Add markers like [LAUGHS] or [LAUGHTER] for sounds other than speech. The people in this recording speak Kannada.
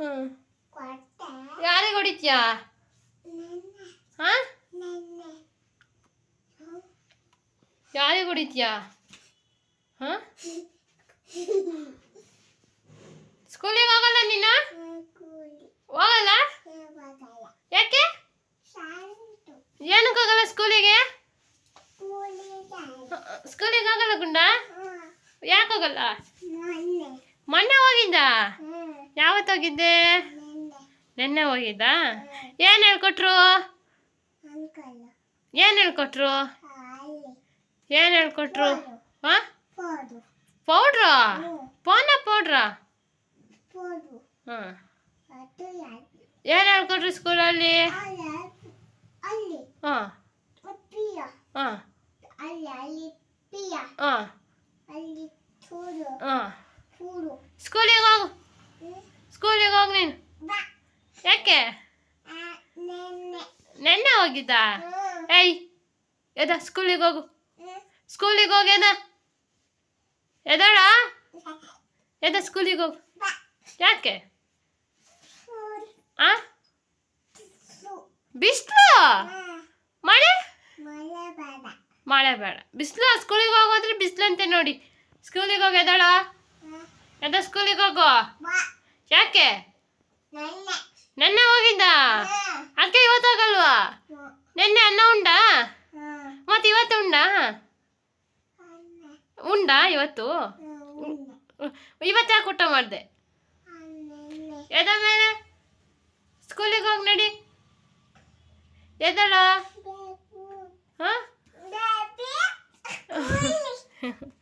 ಕೊಟ್ಟೆ. ಯಾರಿಗೆ ಹೊಡಿತೀಯಾ? ಹಾ? ಯಾರಿಗೆ ಹೊಡಿತೀಯಾ? ಹಾಂ? ಸ್ಕೂಲಿಗೆ ಹೋಗಲ್ಲ ನೀನು? ಹೋಗಲ್ಲ? ಯಾಕೆ? ಏನಕ್ಕೆ ಹೋಗಲ್ಲ ಸ್ಕೂಲಿಗೆ? ಸ್ಕೂಲಿಗೆ ಹೋಗಲ್ಲ ಗುಂಡ? ಹ್ಮ್. ಯಾಕೆ ಹೋಗಲ್ಲ? ಮೊನ್ನೆ. ಮೊನ್ನೆ ಹೋಗಿದ್ದ? ಹ್ಮ್ ಯಾವತ್ತು ಹೋಗಿದ್ದೆ? ನೆನ್ನೆ ಹೋಗಿದ್ದ? ಏನು ಹೇಳ್ಕೊಟ್ರು? ಏನು ಹೇಳ್ಕೊಟ್ರು? ಏನ್ ಹೇಳ್ಕೊಟ್ರು? ಹಾಂ? ಫೋನ ಪೌಡ್ರಾ? ಏನ್ ಪೋನ ಪೌಡ್ರಾ ಹಾಂ. ಏನು ಹೇಳ್ಕೊಟ್ರು ಸ್ಕೂಲಲ್ಲಿ ಹಾಂ. ಹಾಂ ಸ್ಕೂಲಿಗೆ ಹೋಗು. ಸ್ಕೂಲಿಗೆ ಹೋಗು ನೀನು ಯಾಕೆ? ನೆನ್ನೆ ಹೋಗಿದ್ದ? ಏಯ್ ಎದ ಸ್ಕೂಲಿಗೆ ಹೋಗು. ಸ್ಕೂಲಿಗೆ ಹೋಗಿ ಎದ ಎದಳ ಎದ ಸ್ಕೂಲಿಗೆ ಹೋಗು. ಯಾಕೆ? ಆ? ಬಿಸ್ಲು? ಬಿಸಿಲು ಮಳೆ? ಮಳೆ ಬೇಡ. ಬಿಸ್ಲು, ಸ್ಕೂಲಿಗೆ ಹೋಗೋದ್ರೆ ಬಿಸ್ಲಂತೆ ಅಂತೆ ನೋಡಿ. ಸ್ಕೂಲಿಗೆ ಹೋಗಿ ಎದಳ ಎದ ಸ್ಕೂಲಿಗೆ ಹೋಗು. ಯಾಕೆ? ನೆನ್ನೆ. ಹೋಗಿದ್ದ? ಅದಕ್ಕೆ ಇವತ್ತು ಹೋಗಲ್ವಾ? ನೆನ್ನೆ ಅನ್ನ ಉಂಡಾ? ಮತ್ತೆ ಇವತ್ತು ಉಂಡಾ? ಉಂಡಾ ಇವತ್ತು? ಇವತ್ತು ಯಾಕೆ ಊಟ ಮಾಡಿದೆ? ಎದ ಮೇಲೆ? ಸ್ಕೂಲಿಗೆ ಹೋಗಿ ನಡಿ. ಎದಳ? ಹಾಂ? [LAUGHS]